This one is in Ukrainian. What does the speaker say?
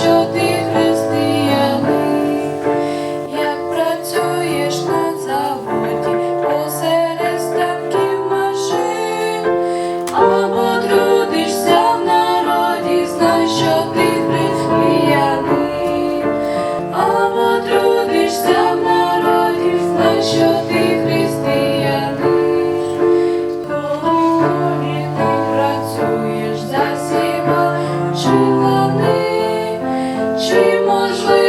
що ти християнин, як працюєш на заводі, посеред станків машин, або в народі, знай, ти християнин, або в народі, знай, ти. чи можливо.